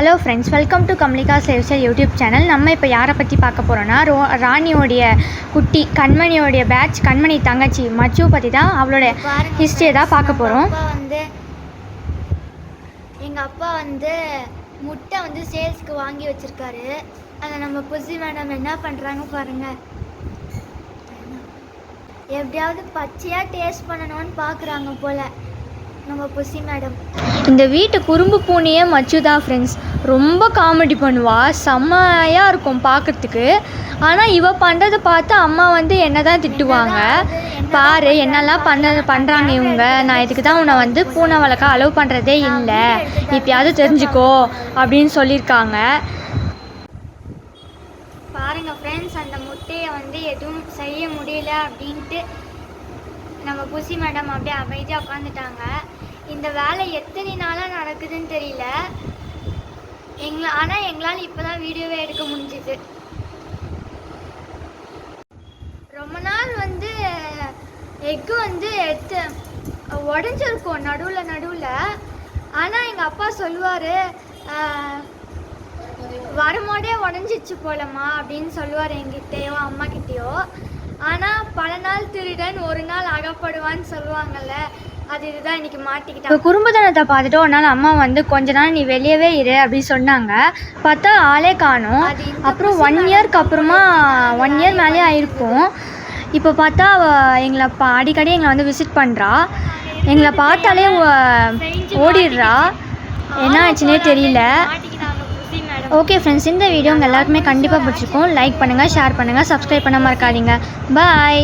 Hello friends welcome to Kamalika சேவ்சர் YouTube channel நம்ம இப்போ யாரை பற்றி பார்க்க போகிறோன்னா ரோ ராணியோடைய குட்டி கண்மணியோடைய பேட்ச் கண்மணி தங்கச்சி மச்சு பற்றி தான் அவளோட ஹிஸ்ட்ரியை தான் பார்க்க போகிறோம் அப்பா வந்து எங்கள் அப்பா வந்து முட்டை வந்து சேல்ஸ்க்கு வாங்கி வச்சிருக்காரு. அதை நம்ம புசி மேடம் என்ன பண்ணுறாங்க பாருங்க. எப்படியாவது பச்சையாக டேஸ்ட் பண்ணணும்னு பார்க்குறாங்க போல. நம்ம புசி மேடம். இந்த வீட்டு குறும்பு பூனையே மச்சு தான் ஃப்ரெண்ட்ஸ் ரொம்ப காமெடி பண்ணுவா. செம்மையாக இருக்கும் பார்க்கறதுக்கு ஆனால் இவ பண்ணுறதை பார்த்து அம்மா வந்து என்ன தான் திட்டுவாங்க பாரு என்னெல்லாம் பண்ண பண்ணுறாங்க இவங்க. நான் இதுக்கு தான் உன்னை வந்து பூனை வளர்க்க அலோவ் பண்ணுறதே இல்லை. இப்பயாவது தெரிஞ்சுக்கோ அப்படின்னு சொல்லியிருக்காங்க. பாருங்க ஃப்ரெண்ட்ஸ் அந்த முட்டையை வந்து எதுவும் செய்ய முடியல அப்படின்ட்டு நம்ம புசி மேடம் அப்படியே அமைதியாக உட்காந்துட்டாங்க இந்த வேலை எத்தனை நாளாக நடக்குதுன்னு தெரியல. எங்களை ஆனால் எங்களால் இப்போ தான் வீடியோவே எடுக்க முடிஞ்சுது. ரொம்ப நாள் வந்து எக்கு வந்து எடுத்து உடஞ்சிருக்கும் நடுவில் நடுவில். ஆனால் எங்கள் அப்பா சொல்லுவார் வரும்போதே உடஞ்சிச்சு போலம்மா அப்படின்னு சொல்லுவார் எங்கிட்டேயோ அம்மாக்கிட்டேயோ ஆனால் பல நாள் திருடன் ஒரு நாள் அகப்படுவான்னு சொல்லுவாங்கல்ல அது இதுதான் இன்னைக்கு இப்போ மாட்டிக்கிட்டாங்க குறும்புத்தனத்தை பார்த்துட்டு ஒரு நாள் அம்மா வந்து கொஞ்ச நாள் நீ வெளியவே இரு அப்படின்னு சொன்னாங்க. பார்த்தா ஆளே காணும். அப்புறம் ஒன் இயர்க்கு அப்புறமா ஒன் இயர் மேலே ஆயிருக்கும். இப்போ பார்த்தா எங்களை பா அடிக்கடி எங்களை வந்து விசிட் பண்ணுறா எங்களை பார்த்தாலே ஓடிடுறா. என்ன ஆச்சுன்னே தெரியல. ஓகே ஃப்ரெண்ட்ஸ் இந்த வீடியோ உங்கள் எல்லாருக்குமே கண்டிப்பாக பிடிச்சிருக்கும். லைக் பண்ணுங்கள் ஷேர் பண்ணுங்கள் சப்ஸ்கிரைப் பண்ண மறக்காதீங்க. பாய்